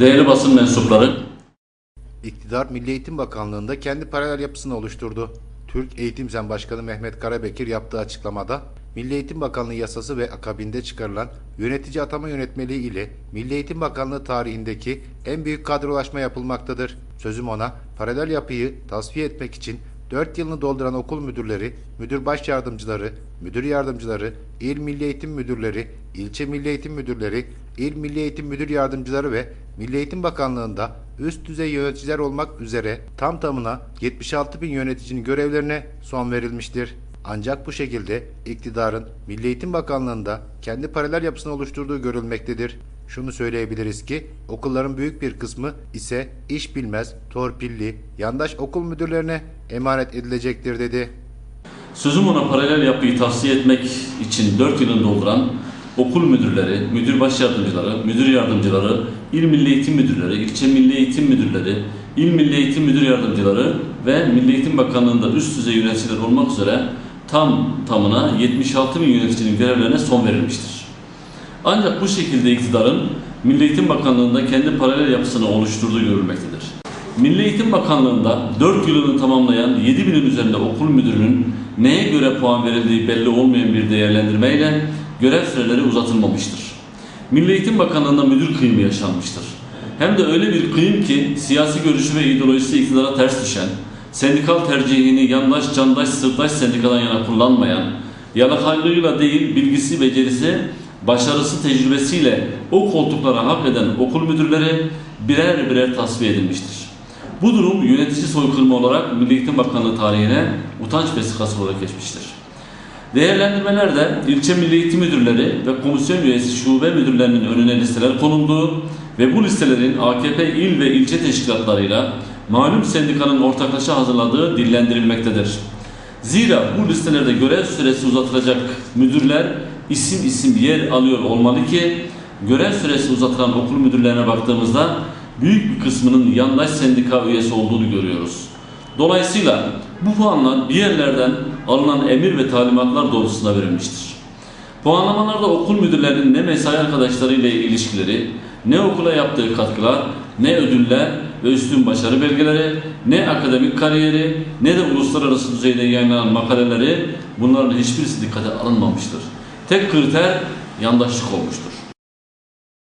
Değerli basın mensupları, İktidar Milli Eğitim Bakanlığı'nda kendi paralel yapısını oluşturdu. Türk Eğitim Zen Başkanı Mehmet Karabekir yaptığı açıklamada Milli Eğitim Bakanlığı yasası ve akabinde çıkarılan yönetici atama yönetmeliği ile Milli Eğitim Bakanlığı tarihindeki en büyük kadrolaşma yapılmaktadır. Sözüm ona paralel yapıyı tasfiye etmek için 4 yılını dolduran okul müdürleri, müdür baş yardımcıları, müdür yardımcıları, il milli eğitim müdürleri, ilçe milli eğitim müdürleri, il milli eğitim müdür yardımcıları ve Milli Eğitim Bakanlığı'nda üst düzey yöneticiler olmak üzere tam tamına 76 bin yöneticinin görevlerine son verilmiştir. Ancak bu şekilde iktidarın Milli Eğitim Bakanlığı'nda kendi paralel yapısını oluşturduğu görülmektedir. Şunu söyleyebiliriz ki okulların büyük bir kısmı ise iş bilmez, torpilli, yandaş okul müdürlerine emanet edilecektir dedi. sözüm ona paralel yapıyı tavsiye etmek için 4 yılını dolduran okul müdürleri, müdür baş yardımcıları, müdür yardımcıları, il milli eğitim müdürleri, ilçe milli eğitim müdürleri, il milli eğitim müdür yardımcıları ve Milli Eğitim Bakanlığı'nda üst düzey yöneticiler olmak üzere tam tamına 76 bin yöneticinin görevlerine son verilmiştir. Ancak bu şekilde iktidarın Milli Eğitim Bakanlığı'nda kendi paralel yapısını oluşturduğu görülmektedir. Milli Eğitim Bakanlığı'nda 4 yılını tamamlayan 7 binin üzerinde okul müdürünün neye göre puan verildiği belli olmayan bir değerlendirmeyle görev süreleri uzatılmamıştır. Milli Eğitim Bakanlığı'nda müdür kıyımı yaşanmıştır. Hem de öyle bir kıyım ki siyasi görüşü ve ideolojisi iktidara ters düşen, sendikal tercihini yandaş, candaş, sırdaş sendikadan yana kullanmayan, yalakaylığıyla değil bilgisi, becerisi, başarısı, tecrübesiyle o koltuklara hak eden okul müdürleri birer birer tasfiye edilmiştir. Bu durum yönetici soykırımı olarak Milli Eğitim Bakanlığı tarihine utanç vesikası olarak geçmiştir. Değerlendirmelerde ilçe milli eğitim müdürleri ve komisyon üyesi şube müdürlerinin önüne listeler konulduğu ve bu listelerin AKP il ve ilçe teşkilatlarıyla malum sendikanın ortaklaşa hazırladığı dillendirilmektedir. Zira bu listelerde görev süresi uzatılacak müdürler isim isim yer alıyor olmalı ki görev süresi uzatılan okul müdürlerine baktığımızda büyük bir kısmının yandaş sendika üyesi olduğunu görüyoruz. Dolayısıyla bu puanlar bir yerlerden alınan emir ve talimatlar doğrultusunda verilmiştir. Puanlamalarda okul müdürlerinin ne mesai arkadaşlarıyla ilişkileri, ne okula yaptığı katkılar, ne ödüller ve üstün başarı belgeleri, ne akademik kariyeri, ne de uluslararası düzeyde yayınlanan makaleleri bunların hiçbirisi dikkate alınmamıştır. Tek kriter yandaşlık olmuştur.